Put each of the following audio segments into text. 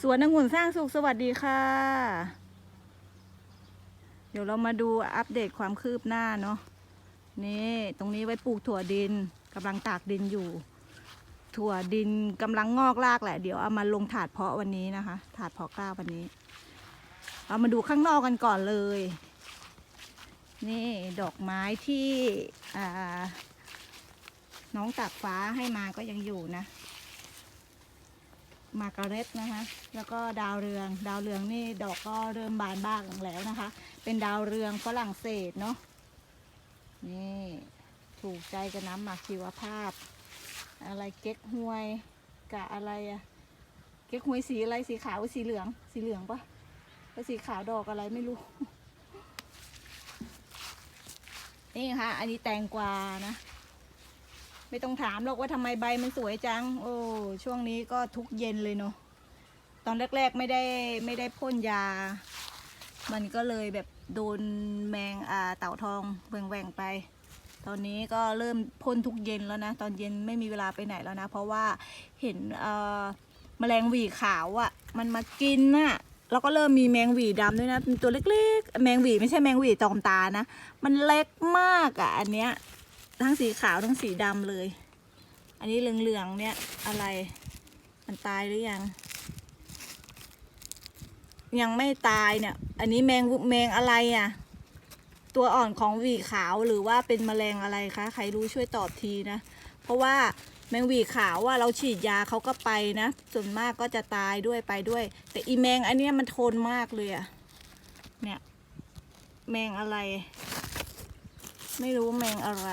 สวนองุ่นสร้างสุขสวัสดีค่ะ เดี๋ยวเรามาดูอัปเดตความคืบหน้าเนาะนี่ตรงนี้ไว้ปลูกถั่วดินกำลังตากดินอยู่ ถั่วดินกำลังงอกรากแหละ เดี๋ยวเอามาลงถาดเพาะวันนี้นะคะ ถาดเพาะกล้าวันนี้ เรามาดูข้างนอกกันก่อนเลย นี่ดอกไม้ที่น้องตากฟ้าให้มาก็ยังอยู่นะ มาการ์เร็ตนะคะ แล้วก็ดาวเรือง ดาวเรืองนี่ดอกก็เริ่มบานบ้างแล้วนะคะ เป็นดาวเรืองฝรั่งเศสเนาะ นี่ถูกใจกับน้ำหมักชีวภาพ อะไรเก๊กฮวยกะอะไรอะเก๊กฮวยสีอะไรสีขาวสีเหลือง สีเหลืองปะแล้วสีขาวดอกอะไรไม่รู้ นี่ค่ะ อันนี้แตงกวานะ ไม่ต้องถามหรอกว่าทำไมใบมันสวยจัง โอ้ ช่วงนี้ก็ทุกเย็นเลยเนาะ ตอนแรกๆไม่ได้ไม่ได้พ่นยา มันก็เลยแบบโดนแมงอ่าเต่าทองแหว่งๆไป ตอนนี้ก็เริ่มพ่นทุกเย็นแล้วนะ ตอนเย็นไม่มีเวลาไปไหนแล้วนะ เพราะว่าเห็นเอ่อแมลงหวีขาวอะ่ะ มันมากินน่ะแล้วก็เริ่มมีแมงหวีดำด้วยนะเป็นตัวเล็กๆ แมงหวีไม่ใช่แมงหวีตอมตานะ มันเล็กมากอะ่ะอันเนี้ย ทั้งสีขาวทั้งสีดำเลย อันนี้เหลืองๆเนี่ยอะไร มันตายหรือยัง ยังไม่ตายเนี่ย อันนี้แมงแมงอะไรอะ่ะ ตัวอ่อนของหวีขาวหรือว่าเป็นแมลงอะไรคะ ใครรู้ช่วยตอบทีนะ เพราะว่าแมงหวีขาวว่าเราฉีดยาเขาก็ไปนะ ส่วนมากก็จะตายด้วยไปด้วย แต่อีแมงอันนี้มันทนมากเลยอะเนี่ย แมงอะไร ไม่รู้แมงอะไร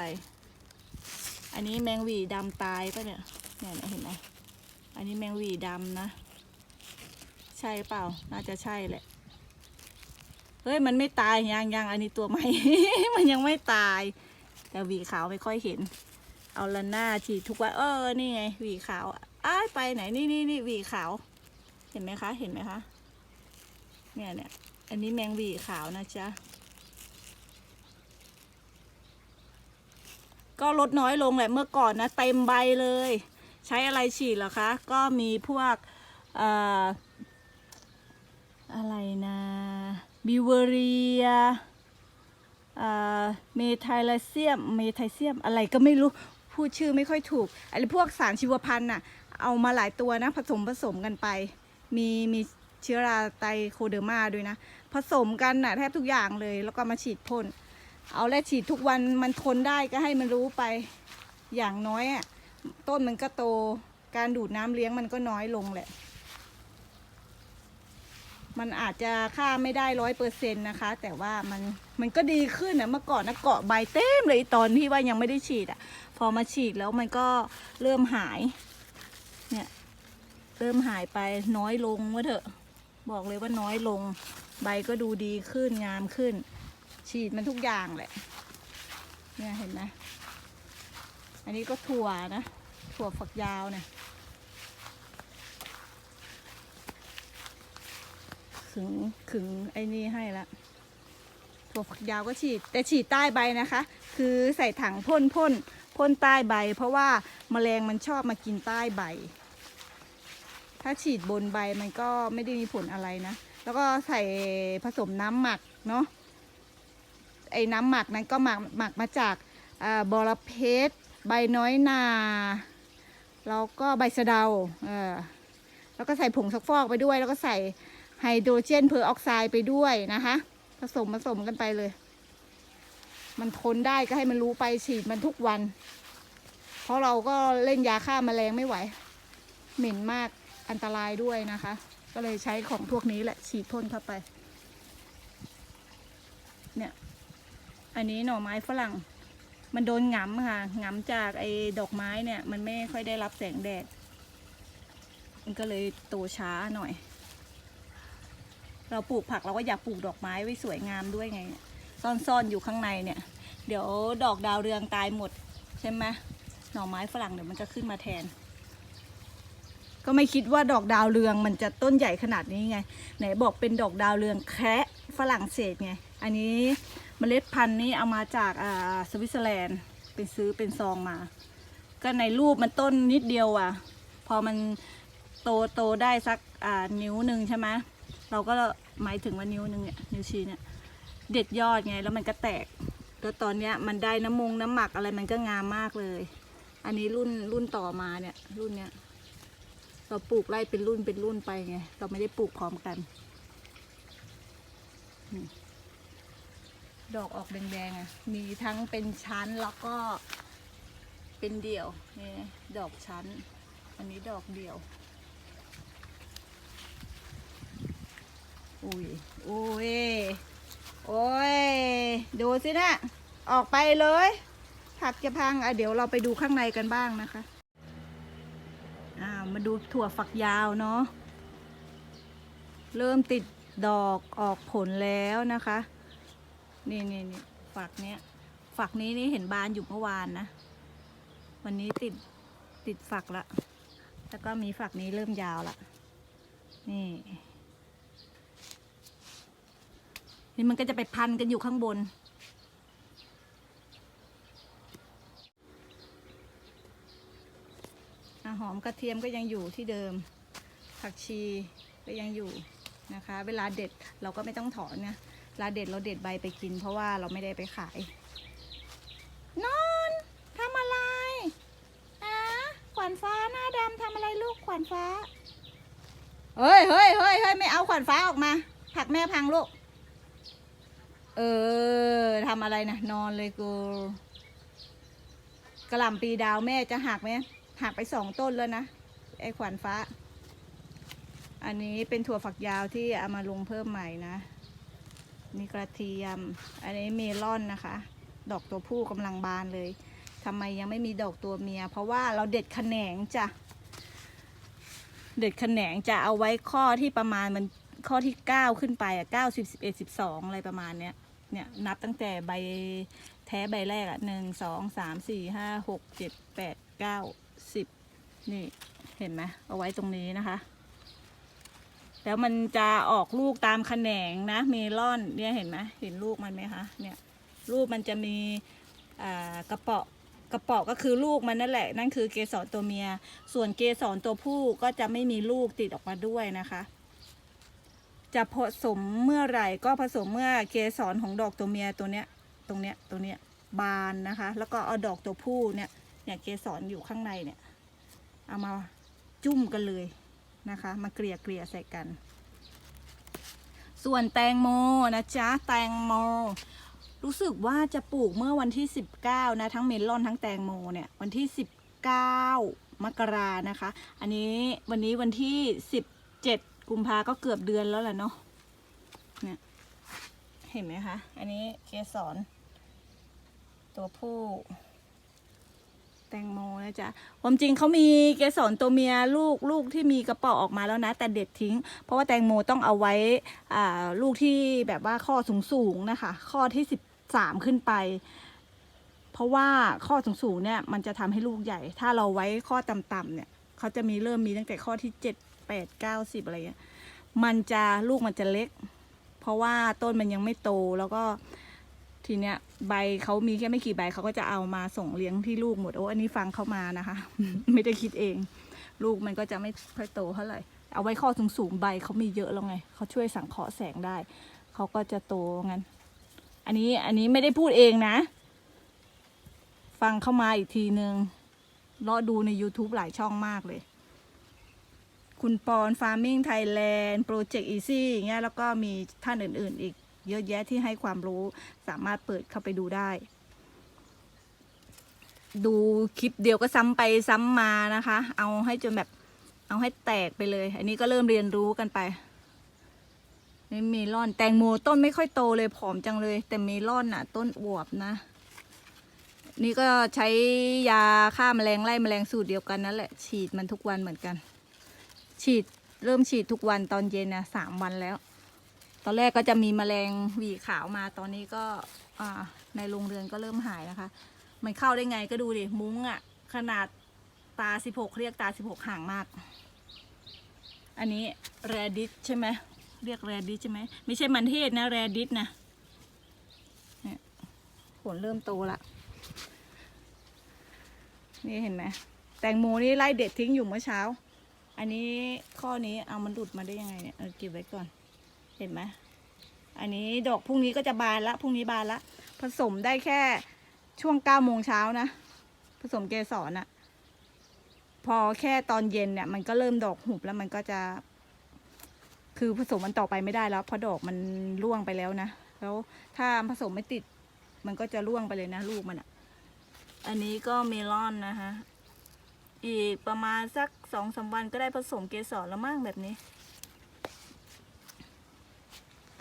อันนี้แมงวีดำตายปะเนี่ยเนี่ยเห็นไหมอันนี้แมงวีดำนะ ใช่เปล่า น่าจะใช่แหละ เฮ้ย มันไม่ตายยังยังอันนี้ตัวใหม่ มันยังไม่ตาย แต่วีขาวไม่ค่อยเห็น เอาละหน้าฉีดทุกวันเออ นี่ไง วีขาวอ้ายไปไหน นี่นี่นี่วีขาว เห็นไหมคะ เห็นไหมคะ เนี่ยเนี่ย อันนี้แมงวีขาวนะจ๊ะ ก็ลดน้อยลงแหละเมื่อก่อนนะเต็มใบเลย ใช้อะไรฉีดเหรอคะ ก็มีพวกออะไรนะบิวเวอรียเมทไลเซียม เมทเซียมอะไรก็ไม่รู้ พูดชื่อไม่ค่อยถูกอะไรพวกสารชีวพันธ์น่ะ เอามาหลายตัวนะ ผสมผสมกันไป มีมีเชื้อราไตโคเดอร์มาด้วยนะ ผสมกันน่ะแทบทุกอย่างเลย แล้วก็มาฉีดพ่น เอาและฉีดทุกวันมันทนได้ก็ให้มันรู้ไป อย่างน้อยอะต้นมันก็โต การดูดน้ำเลี้ยงมันก็น้อยลงแหละ มันอาจจะค่าไม่ได้ร้อยเปอร์เซ็นต์นะคะ แต่ว่ามันมันก็ดีขึ้นนะเมื่อก่อนนะเกาะใบเต็มเลยตอนที่ว่ายังไม่ได้ฉีดอะพอมาฉีดแล้วมันก็เริ่มหาย เนี่ย เริ่มหายไปน้อยลงว่าเถอะ บอกเลยว่าน้อยลง ใบก็ดูดีขึ้นงามขึ้น ฉีดมันทุกอย่างแหละ เนี่ยเห็นไหมอันนี้ก็ถั่วนะ ถั่วฝักยาวเนี่ยขึงขึงไอ้นี่ให้ละถั่วฝักยาวก็ฉีด แต่ฉีดใต้ใบนะคะ คือใส่ถังพ่นพ่นพ่นใต้ใบ เพราะว่าแมลงมันชอบมากินใต้ใบ ถ้าฉีดบนใบมันก็ไม่ได้มีผลอะไรนะ แล้วก็ใส่ผสมน้ำหมักเนาะ ไอ้น้ำหมักนั้นก็หมักหมักมาจากอบอระเพ็ดใบน้อยนาแล้วก็ใบสะเดาเออแล้วก็ใส่ผงซักฟอกไปด้วย แล้วก็ใส่ไฮโดรเจนเพอร์ออกไซด์ไปด้วยนะคะ ผสมผสมกันไปเลย มันทนได้ก็ให้มันรู้ไปฉีดมันทุกวัน เพราะเราก็เล่นยาฆ่าแมลงไม่ไหว เหม็นมากอันตรายด้วยนะคะ ก็เลยใช้ของพวกนี้แหละฉีดพ่นเข้าไป เนี่ย อันนี้หน่อไม้ฝรั่ง มันโดนหงำค่ะหงำจากไอ้ดอกไม้เนี่ย มันไม่ค่อยได้รับแสงแดด มันก็เลยโตช้าหน่อย เราปลูกผักเราก็อยากปลูกดอกไม้ไว้สวยงามด้วยไง ซ่อนๆอยู่ข้างในเนี่ย เดี๋ยวดอกดาวเรืองตายหมดใช่ไหมหน่อไม้ฝรั่งเดี๋ยวมันจะขึ้นมาแทน ก็ไม่คิดว่าดอกดาวเรืองมันจะต้นใหญ่ขนาดนี้ไง ไหนบอกเป็นดอกดาวเรืองแคะฝรั่งเศสไง อันนี้ เมล็ดพันธุ์นี้เอามาจากอ่าสวิตเซอร์แลนด์เป็นซื้อเป็นซองมา ก็ในรูปมันต้นนิดเดียวอะ พอมันโตโตได้สักอ่านิ้วหนึ่งใช่ไหมเราก็หมายถึงว่านิ้วหนึ่งเนี่ยนิ้วชี้เนี่ยเด็ดยอดไงแล้วมันก็แตกแล้วตอนเนี้ยมันได้น้ำมงน้ำหมักอะไรมันก็งามมากเลย อันนี้รุ่นรุ่นต่อมาเนี่ยรุ่นเนี้ยเราปลูกไล่เป็นรุ่นเป็นรุ่นไปไงเราไม่ได้ปลูกพร้อมกันนี่ ดอกออกแดงๆอะ มีทั้งเป็นชั้นแล้วก็เป็นเดี่ยว นี่ดอกชั้น อันนี้ดอกเดี่ยว อุ้ยอุ้ย โอ้ย ดูสินะ ออกไปเลย ผักจะพัง อะเดี๋ยวเราไปดูข้างในกันบ้างนะคะ อ่า มาดูถั่วฝักยาวเนาะ เริ่มติดดอกออกผลแล้วนะคะ นี่นี่นี่ฝักเนี้ย ฝักนี้นี่เห็นบานอยู่เมื่อวานนะ วันนี้ติดติดฝักละ แล้วก็มีฝักนี้เริ่มยาวละ นี่ นี่มันก็จะไปพันกันอยู่ข้างบนอหอมกระเทียมก็ยังอยู่ที่เดิม ผักชีก็ยังอยู่นะคะ เวลาเด็ดเราก็ไม่ต้องถอนนะ เวลาเด็ดเราเด็ดใบไปกิน เพราะว่าเราไม่ได้ไปขาย นอนทำอะไรอะขวัญฟ้าหน้าดำทำอะไรลูกขวัญฟ้า เฮ้ยเฮ้ยเฮ้ยเฮ้ยไม่เอาขวัญฟ้าออกมา ผักแม่พังลูก เออทำอะไรนะนอนเลยกูกระหล่ำปีดาวแม่จะหักไหมหักไปสองต้นแล้วนะไอ้ขวัญฟ้า อันนี้เป็นถั่วฝักยาวที่เอามาลงเพิ่มใหม่นะ นี่กระเทียม อันนี้เมลอนนะคะ ดอกตัวผู้กำลังบานเลย ทำไมยังไม่มีดอกตัวเมีย เพราะว่าเราเด็ดแขนงจ้ะ เด็ดแขนงจะเอาไว้ข้อที่ประมาณมันข้อที่เก้าขึ้นไปอะเก้าสิบสิบเอ็ดสิบสองอะไรประมาณเนี้ย เนี่ยนับตั้งแต่ใบแท้ใบแรกอะหนึ่งสองสามสี่ห้าหกเจ็ดแปดเก้าสิบนี่เห็นไหมเอาไว้ตรงนี้นะคะ แล้วมันจะออกลูกตามแขนงนะเมลอนเนี่ยเห็นไหมเห็นลูกมันไหมคะเนี่ยลูกมันจะมีกระเปาะกระเปาะก็คือลูกมันนั่นแหละ นั่นคือเกสรตัวเมีย ส่วนเกสรตัวผู้ก็จะไม่มีลูกติดออกมาด้วยนะคะ จะผสมเมื่อไหร่ก็ผสมเมื่อเกสรของดอกตัวเมียตัวเนี้ยตรงเนี้ยตรงเนี้ยบานนะคะ แล้วก็เอาดอกตัวผู้เนี่ยเนี่ยเกสรอยู่ข้างในเนี่ย เอามาจุ่มกันเลย นะคะ มาเกลี่ยเกลี่ยใส่กัน ส่วนแตงโมนะจ๊ะแตงโม รู้สึกว่าจะปลูกเมื่อวันที่ 19 นะ ทั้งเมลอนทั้งแตงโมเนี่ยวันที่ 19 มกรานะคะ อันนี้วันนี้วันที่ 17 กุมภาก็เกือบเดือนแล้วแหละเนาะเนี่ยเห็นไหมคะ อันนี้เกสรตัวผู้ แตงโมนะจ๊ะความจริงเขามีเกสรตัวเมียลูกลูกที่มีกระเป๋อออกมาแล้วนะ แต่เด็ดทิ้ง เพราะว่าแตงโมต้องเอาไว้อ่าลูกที่แบบว่าข้อสูงสูงนะคะ ข้อที่สิบสามขึ้นไป เพราะว่าข้อสูงสูงเนี่ยมันจะทำให้ลูกใหญ่ ถ้าเราไว้ข้อต่ำๆเนี่ยเขาจะมีเริ่มมีตั้งแต่ข้อที่เจ็ดแปดเก้าสิบอะไรเงี้ยมันจะลูกมันจะเล็ก เพราะว่าต้นมันยังไม่โตแล้วก็ ทีเนี้ยใบเขามีแค่ไม่กี่ใบเขาก็จะเอามาส่งเลี้ยงที่ลูกหมดโอ้อันนี้ฟังเขามานะคะ ไม่ได้คิดเอง ลูกมันก็จะไม่ค่อยโตเท่าไหร่เอาไว้ข้อสูงๆใบเขามีเยอะแล้วไงเขาช่วยสังเคราะห์แสงได้เขาก็จะโตงั้น อันนี้อันนี้ไม่ได้พูดเองนะ ฟังเข้ามาอีกทีนึงรอดูใน YouTube หลายช่องมากเลย คุณปอนฟาร์มิงไทยแลนด์โปรเจกต์อีซี่อย่างเงี้ยแล้วก็มีท่านอื่น ๆ อีก เยอะแยะที่ให้ความรู้สามารถเปิดเข้าไปดูได้ ดูคลิปเดียวก็ซ้ำไปซ้ำมานะคะ เอาให้จนแบบเอาให้แตกไปเลย อันนี้ก็เริ่มเรียนรู้กันไปนี่เมลอนแตงโมต้นไม่ค่อยโตเลยผอมจังเลย แต่เมลอนน่ะ ต้นอวบนะ นี่ก็ใช้ยาฆ่าแมลงไล่แมลงสูตรเดียวกันนั่นแหละ ฉีดมันทุกวันเหมือนกัน ฉีดเริ่มฉีดทุกวันตอนเย็นนะสามวันแล้ว ตอนแรกก็จะมีแมลงหวีขาวมาตอนนี้ก็ในโรงเรือนก็เริ่มหายนะคะ มันเข้าได้ไงก็ดูดิ มุ้งอะขนาดตาสิบหกเรียกตาสิบหกห่างมาก อันนี้แรดิสใช่ไหมเรียกแรดิสใช่ไหมไม่ใช่มันเทศนะแรดิสนะเนี่ยผลเริ่มโตละนี่เห็นไหมแตงโมนี่ไล่เด็ดทิ้งอยู่เมื่อเช้า อันนี้ข้อนี้เอามันหลุดมาได้ยังไงเนี่ยเออเก็บไว้ก่อน เห็นไหมอันนี้ดอกพรุ่งนี้ก็จะบานละพรุ่งนี้บานละ ผสมได้แค่ช่วงเก้าโมงเช้านะ ผสมเกสรอะพอแค่ตอนเย็นเนี่ย มันก็เริ่มดอกหุบแล้วมันก็จะ คือผสมมันต่อไปไม่ได้แล้วเพราะดอกมันร่วงไปแล้วนะแล้วถ้าผสมไม่ติด มันก็จะร่วงไปเลยนะ ลูกมันอะอันนี้ก็เมลอนนะคะอีกประมาณสักสองสามวันก็ได้ผสมเกสรแล้วมั้งแบบนี้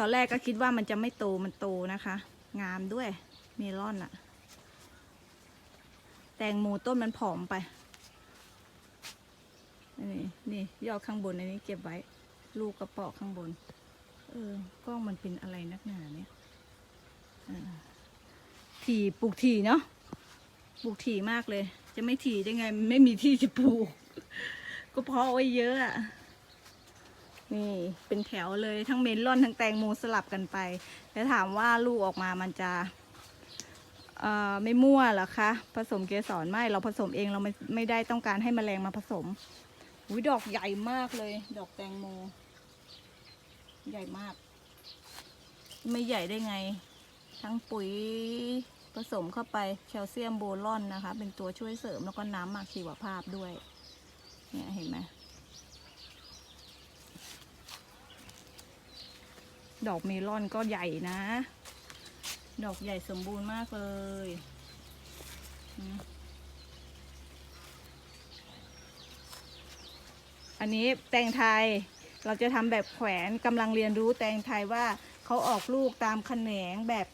อนแรกก็คิดว่ามันจะไม่โตมันโตนะคะ งามด้วยเมลอนอะแตงโมต้นมันผอมไป นี่นี่ยอดข้างบนอันนี้เก็บไว้ ลูกกระเปาะข้างบน เออกล้องมันเป็นอะไรนักหนาเนี่ยถี่ปลูกถี่เนาะปลูกถี่มากเลย จะไม่ถี่ได้ไง ไม่มีที่จะปลูก ก็เพาะไว้เยอะอะ นี่เป็นแถวเลยทั้งเมลอนทั้งแตงโมสลับกันไป แล้วถามว่าลูกออกมามันจะไม่มั่วหรอคะผสมเกสรไม่เราผสมเองเราไม่ไม่ได้ต้องการให้แมลงมาผสมอุ้ยดอกใหญ่มากเลย ดอกแตงโม ใหญ่มาก ไม่ใหญ่ได้ไง ทั้งปุ๋ยผสมเข้าไปแคลเซียมโบรอนนะคะ เป็นตัวช่วยเสริมแล้วก็น้ำหมักชีวภาพด้วย เนี่ยเห็นไหม ดอกเมลอนก็ใหญ่นะ ดอกใหญ่สมบูรณ์มากเลยอันนี้แตงไทยเราจะทำแบบแขวนกำลังเรียนรู้แตงไทยว่าเขาออกลูกตามแขนงแบบ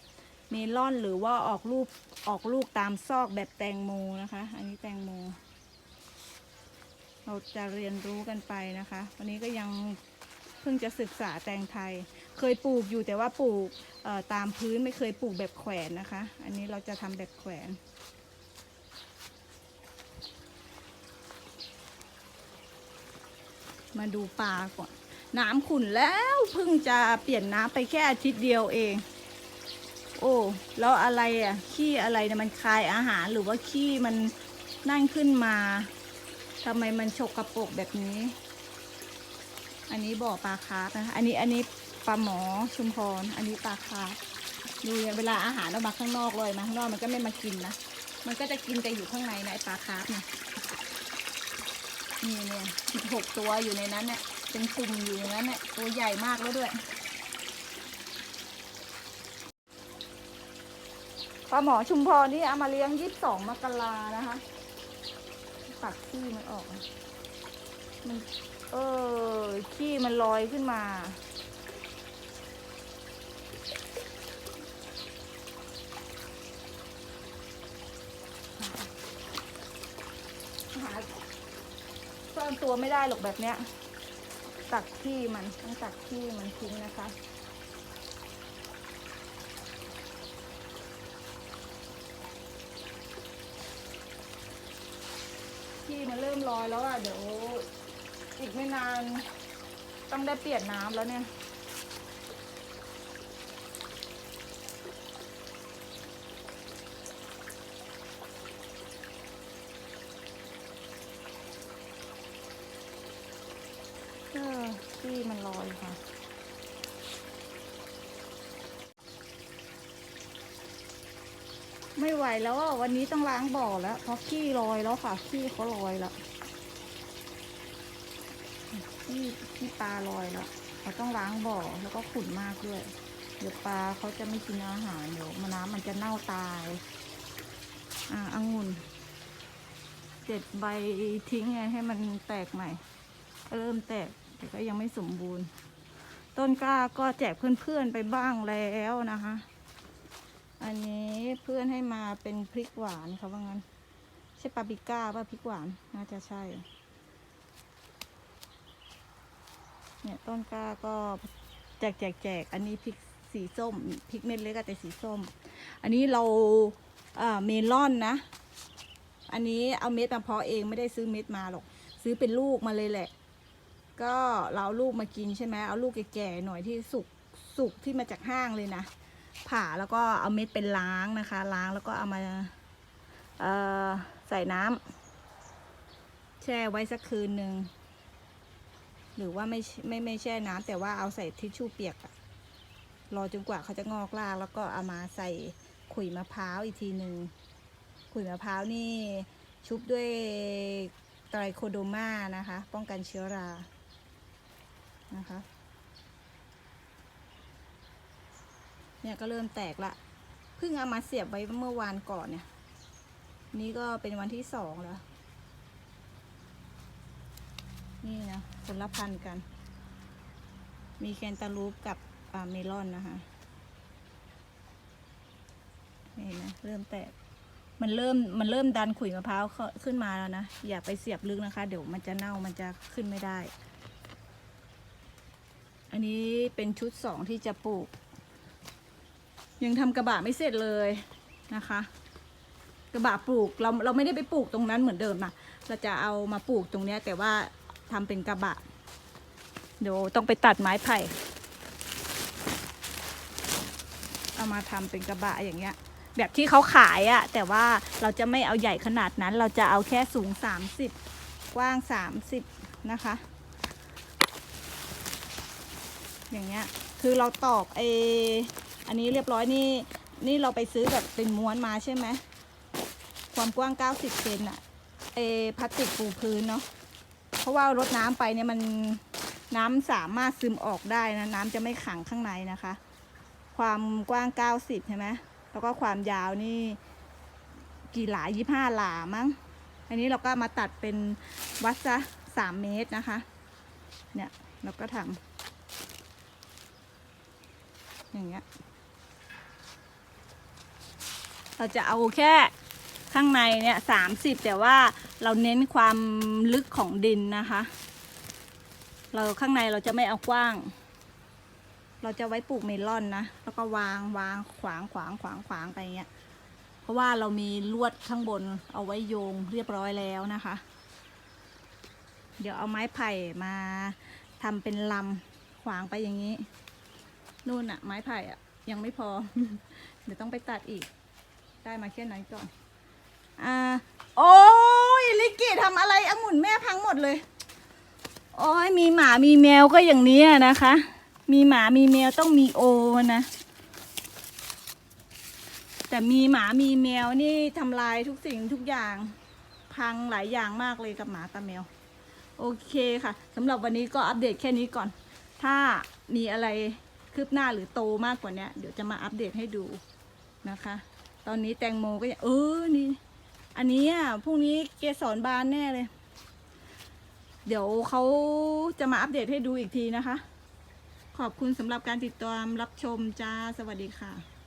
เมลอนหรือว่าออกลูกออกลูกตามซอกแบบแตงโมนะคะ อันนี้แตงโม เราจะเรียนรู้กันไปนะคะ วันนี้ก็ยังเพิ่งจะศึกษาแตงไทย เคยปลูกอยู่แต่ว่าปลูกตามพื้นไม่เคยปลูกแบบแขวนนะคะ อันนี้เราจะทำแบบแขวนมาดูปลาก่อน น้ำขุ่นแล้วเพิ่งจะเปลี่ยนน้ำไปแค่อาทิตย์เดียวเอง โอ้แล้วอะไรอะขี้อะไรเนี่ยมันคายอาหารหรือว่าขี้มันนั่นขึ้นมาทำไมมันฉกกระปกแบบนี้ อันนี้บ่อปลาคาร์ฟนะคะอันนี้อันนี้ ปลาหมอชุมพร อันนี้ปลาคาร์ฟดูเนี่ยเวลาอาหารเรามาข้างนอกเลยมาข้างนอกมันก็ไม่มากินนะ มันก็จะกินแต่อยู่ข้างในนะไอปลาคาร์ฟเนี่ยนี่เนี่ยสิบหกตัวอยู่ในนั้นเนี่ยเป็นกลุ่มอยู่อย่างนั้นเนี่ยตัวใหญ่มากแล้วด้วยปลาหมอชุมพรนี่เอามาเลี้ยงยี่สิบสองมกรานะคะตักขี้มันออก มัน เออขี้มันลอยขึ้นมา อนตัวไม่ได้หรอกแบบเนี้ย ตักขี้มันต้องตักขี้มันทิ้งนะคะขี้มันเริ่มลอยแล้วอะเดี๋ยวอีกไม่นานต้องได้เปลี่ยนน้ำแล้วเนี่ย เออที่มันลอยค่ะ ไม่ไหว แล้วอะวันนี้ต้องล้างบ่อแล้วเพราะขี้ลอยแล้วค่ะขี้เขาลอยแล้วขี้ขี้ปลาลอยแล้วเราต้องล้างบ่อแล้วก็ขุ่นมากด้วย เดี๋ยวปลาเขาจะไม่กินอาหารเดี๋ยวมันน้ำมันจะเน่าตาย อ่าองุ่นเจ็ดใบทิ้งไงให้มันแตกใหม่ เริ่มแตกแต่ก็ยังไม่สมบูรณ์ ต้นกล้าก็แจกเพื่อนๆไปบ้างแล้วนะคะ อันนี้เพื่อนให้มาเป็นพริกหวานเขาว่างั้น ใช่ปาปิก้าป่ะพริกหวานน่าจะใช่ เนี่ยต้นกล้าก็แจกแจกแจกอันนี้พริกสีส้มพริกเม็ดเล็กแต่สีส้ม อันนี้เราเอ่อเมลอนนะ อันนี้เอาเม็ดมาเพาะเองไม่ได้ซื้อเม็ดมาหรอก ซื้อเป็นลูกมาเลยแหละ ก็เราเอาลูกมากินใช่ไหมเอาลูกแก่ๆหน่อยที่สุกสุกที่มาจากห้างเลยนะ ผ่าแล้วก็เอาเม็ดเป็นล้างนะคะ ล้างแล้วก็เอามาใส่น้ำแช่ไว้สักคืนหนึ่งหรือว่าไม่ไม่ไม่แช่น้ำแต่ว่าเอาใส่ทิชชู่เปียกรอจนกว่าเขาจะงอกรากแล้วก็เอามาใส่ขุยมะพร้าวอีกทีหนึ่งขุยมะพร้าวนี่ชุบด้วยไตรโคโดมานะคะ ป้องกันเชื้อรานะคะ เนี่ยก็เริ่มแตกละเพิ่งเอามาเสียบไว้เมื่อวานก่อนเนี่ย นี่ก็เป็นวันที่สองแล้ว นี่นะคนละพันธุ์กัน มีแคนตาลูปกับเมลอนนะคะนี่นะเริ่มแตก มันเริ่มมันเริ่มดันขุยมะพร้าวขึ้นมาแล้วนะ อย่าไปเสียบลึกนะคะ เดี๋ยวมันจะเน่ามันจะขึ้นไม่ได้ อันนี้เป็นชุดสองที่จะปลูก ยังทำกระบะไม่เสร็จเลยนะคะ กระบะปลูกเราเราไม่ได้ไปปลูกตรงนั้นเหมือนเดิมนะเราจะเอามาปลูกตรงเนี้ย แต่ว่าทำเป็นกระบะ เดี๋ยวต้องไปตัดไม้ไผ่เอามาทำเป็นกระบะอย่างเงี้ย แบบที่เขาขายอะแต่ว่าเราจะไม่เอาใหญ่ขนาดนั้น เราจะเอาแค่สูง 30 กว้าง 30 นะคะ อย่างเงี้ยคือเราตอกเอ อันนี้เรียบร้อยนี่นี่เราไปซื้อแบบเป็นม้วนมาใช่ไหมความกว้าง 90เซนอะเอพลาสติกปูพื้นเนาะเพราะว่ารดน้ำไปเนี่ยมันน้ำสามารถซึมออกได้นะน้ำจะไม่ขังข้างในนะคะ ความกว้าง 90 ใช่ไหมแล้วก็ความยาวนี่กี่หลายี่ห้าหลามั้ง อันนี้เราก็มาตัดเป็นวัดซะสามเมตรนะคะ เนี่ยเราก็ทำอย่างเงี้ย เราจะเอาแค่ข้างในเนี่ยสามสิบแต่ว่าเราเน้นความลึกของดินนะคะ เราข้างในเราจะไม่เอากว้าง เราจะไว้ปลูกเมลอนนะ แล้วก็วางวางขวางขวางขวางขวางไปอย่างเงี้ย เพราะว่าเรามีลวดข้างบนเอาไว้โยงเรียบร้อยแล้วนะคะ เดี๋ยวเอาไม้ไผ่มาทำเป็นลำขวางไปอย่างนี้ นู่นอะไม้ไผ่อะยังไม่พอ เดี๋ยวต้องไปตัดอีก ได้มาแค่นั้นก่อน อ่า โอ้ยลิกกี้ทำอะไรองุ่นแม่พังหมดเลย โอ้ยมีหมามีแมวก็อย่างนี้นะคะ มีหมามีแมวต้องมีโอนะ แต่มีหมามีแมวนี่ทำลายทุกสิ่งทุกอย่าง พังหลายอย่างมากเลยกับหมากับแมว โอเคค่ะสำหรับวันนี้ก็อัปเดตแค่นี้ก่อน ถ้ามีอะไรคืบหน้าหรือโตมากกว่านี้เดี๋ยวจะมาอัปเดตให้ดูนะคะ ตอนนี้แตงโมก็ยังเออนี่ อันนี้อะพรุ่งนี้เกสรบานแน่เลย เดี๋ยวเขาจะมาอัปเดตให้ดูอีกทีนะคะ ขอบคุณสำหรับการติดตามรับชมจ้า สวัสดีค่ะ